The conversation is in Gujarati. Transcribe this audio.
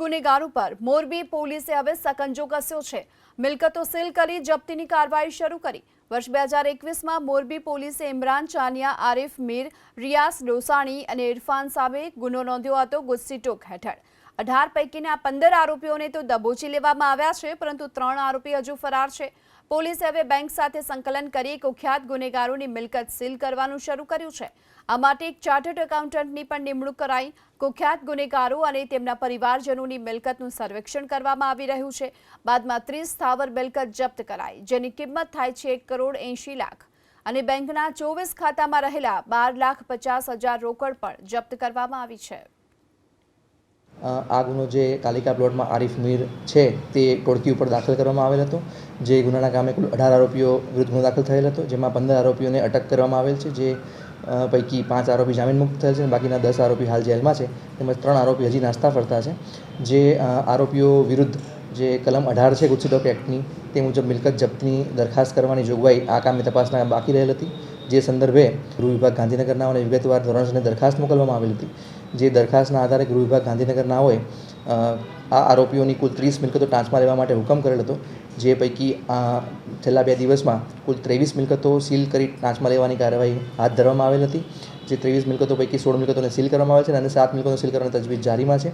ગુનેગારો પર મોરબી પોલીસે હવે સકંજો કસ્યો છે. મિલકતો સીલ કરી, જપ્તીની કાર્યવાહી શરૂ કરી. વર્ષ બે હજાર એકવીસમાં મોરબી પોલીસે ઇમરાન ચાનિયા, આરિફ મીર રિયાસ ડોસાણી અને ઇરફાન સામે ગુનો નોંધ્યો હતો ગુસ્સી ટોક હેઠળ. અઢાર પૈકીના પંદર આરોપીઓને તો દબોચી લેવામાં આવ્યા છે, પરંતુ ત્રણ આરોપી હજુ ફરાર છે. પોલીસે હવે બેંક સાથે સંકલન કરી કુખ્યાત ગુનેગારોની મિલકત સીલ કરવાનું શરૂ કર્યું છે. આ માટે એક ચાર્ટર્ડ એકાઉન્ટન્ટની પણ નિમણૂક કરાઈ. કુખ્યાત ગુનેગારો અને તેમના પરિવારજનોની મિલકતનું સર્વેક્ષણ કરવામાં આવી રહ્યું છે. બાદમાં ત્રીસ સ્થાવર મિલકત જપ્ત કરાઈ, જેની કિંમત થાય છે એક કરોડ એંશી લાખ. અને બેંકના ચોવીસ ખાતામાં રહેલા બાર લાખ પચાસ હજાર રોકડ પણ જપ્ત કરવામાં આવી છે. આ ગુનો જે કાલિકા પ્લોટમાં આરિફ મીર છે, તે ટોળકી ઉપર દાખલ કરવામાં આવેલ હતો, જે ગુનાના કામે કુલ અઢાર આરોપીઓ વિરુદ્ધ ગુનો દાખલ થયેલ હતો, જેમાં પંદર આરોપીઓને અટક કરવામાં આવેલ છે, જે પૈકી પાંચ આરોપી જામીન મુક્ત થયેલ છે બાકીના દસ આરોપી હાલ જેલમાં છે, તેમજ ત્રણ આરોપી હજી નાસ્તા ફરતા છે, જે આરોપીઓ વિરુદ્ધ જે કલમ અઢાર છે ગુસ્સી ટોક એક્ટની, તે મુજબ મિલકત જપ્તની દરખાસ્ત કરવાની જોગવાઈ આ કામની તપાસના બાકી રહેલ હતી, જે સંદર્ભે ગૃહ વિભાગ ગાંધીનગરના અને વિગતવાર ધોરણસરને દરખાસ્ત મોકલવામાં આવેલી હતી. જે દરખાસ્તના આધારે ગૃહ વિભાગ ગાંધીનગરના હોય આ આરોપીઓની કુલ ત્રીસ મિલકતો ટાંચમાં લેવા માટે હુકમ કરેલ હતો. જે પૈકી છેલ્લા બે દિવસમાં કુલ ત્રેવીસ મિલકતો સીલ કરી ટાંચમાં લેવાની કાર્યવાહી હાથ ધરવામાં આવેલ હતી. જે ત્રેવીસ મિલકતો પૈકી સોળ મિલકતોને સીલ કરવામાં આવે છે અને સાત મિલકતો સીલ કરવાની તજવીજ જારીમાં છે.